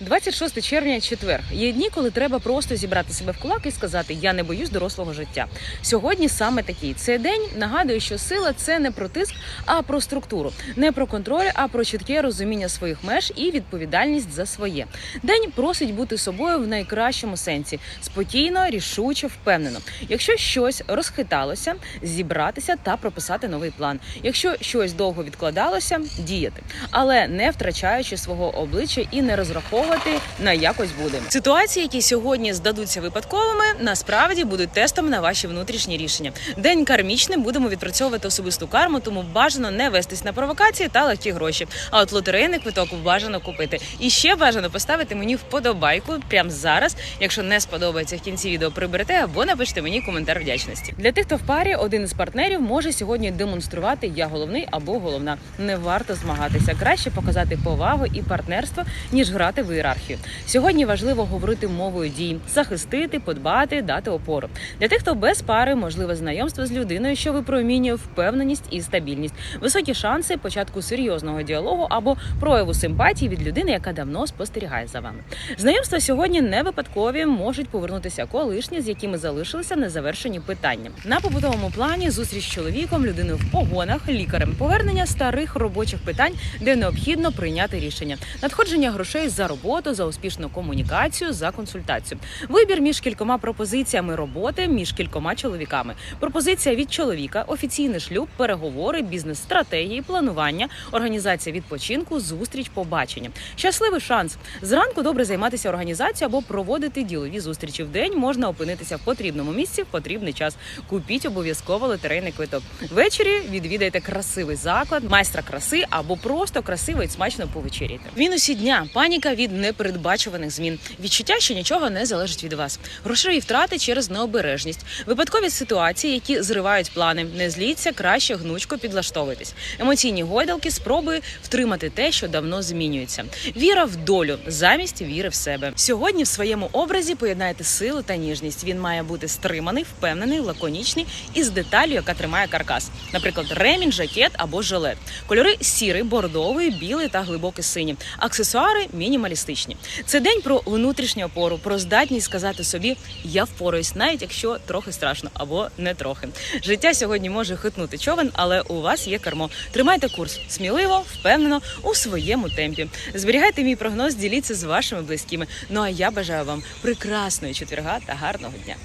26 червня, четвер. Є дні, коли треба просто зібрати себе в кулак і сказати Я не боюсь дорослого життя. Сьогодні саме такий цей день нагадує, що сила це не про тиск, а про структуру, не про контроль, а про чітке розуміння своїх меж і відповідальність за своє. День просить бути собою в найкращому сенсі спокійно, рішуче, впевнено. Якщо щось розхиталося, зібратися та прописати новий план. Якщо щось довго відкладалося, діяти, але не втрачаючи свого обличчя і не розраховувати на якось буде. Ситуації, які сьогодні здадуться випадковими, насправді будуть тестом на ваші внутрішні рішення. День кармічний будемо відпрацьовувати особисту карму, тому бажано не вестись на провокації та легкі гроші. А от лотерейний квиток бажано купити. І ще бажано поставити мені вподобайку прямо зараз. Якщо не сподобається в кінці відео, приберете або напишите мені коментар вдячності. Для тих, хто в парі, один із партнерів може сьогодні демонструвати я головний або головна. Не варто змагатися. Краще показати повагу і партнерство, ніж грати в ієрархію. Сьогодні важливо говорити мовою дій, захистити, подбати, дати опору. Для тих, хто без пари, можливе знайомство з людиною, що випромінює впевненість і стабільність, високі шанси початку серйозного діалогу або прояву симпатії від людини, яка давно спостерігає за вами. Знайомства сьогодні не випадкові, можуть повернутися колишні, з якими залишилися незавершені питання. На побутовому плані зустріч з чоловіком, людиною в погонах, лікарем, повернення старих робочих питань, де необхідно прийняти рішення, надходження грошей за роботу, за успішну комунікацію, за консультацію. Вибір між кількома пропозиціями роботи між кількома чоловіками. Пропозиція від чоловіка, офіційний шлюб, переговори, бізнес-стратегії, планування, організація відпочинку, зустріч, побачення. Щасливий шанс. Зранку добре займатися організацією або проводити ділові зустрічі. В день можна опинитися в потрібному місці в потрібний час. Купіть обов'язково лотерейний квиток. Ввечері відвідайте красивий заклад, майстра краси або просто красиво і смачно повечеряйте. В мінусі дня паніка від непередбачуваних змін. Відчуття, що нічого не залежить від вас. Грошові втрати через необережність, випадкові ситуації, які зривають плани. Не зліться, краще гнучко підлаштовуйтесь. Емоційні гойдалки, спроби втримати те, що давно змінюється. Віра в долю замість віри в себе. Сьогодні в своєму образі поєднайте силу та ніжність. Він має бути стриманий, впевнений, лаконічний і з деталлю, яка тримає каркас. Наприклад, ремінь, жакет або жилет. Кольори сірий, бордовий, білий та глибокий синій. Аксесуари мінімалістичні. Це день про внутрішню опору, про здатність сказати собі Я впораюсь, навіть якщо трохи страшно або не трохи. Життя сьогодні може хитнути човен, але у вас є кермо. Тримайте курс сміливо, впевнено у своєму темпі. Зберігайте мій прогноз, діліться з вашими близькими. Ну а я бажаю вам прекрасної четверга та гарного дня.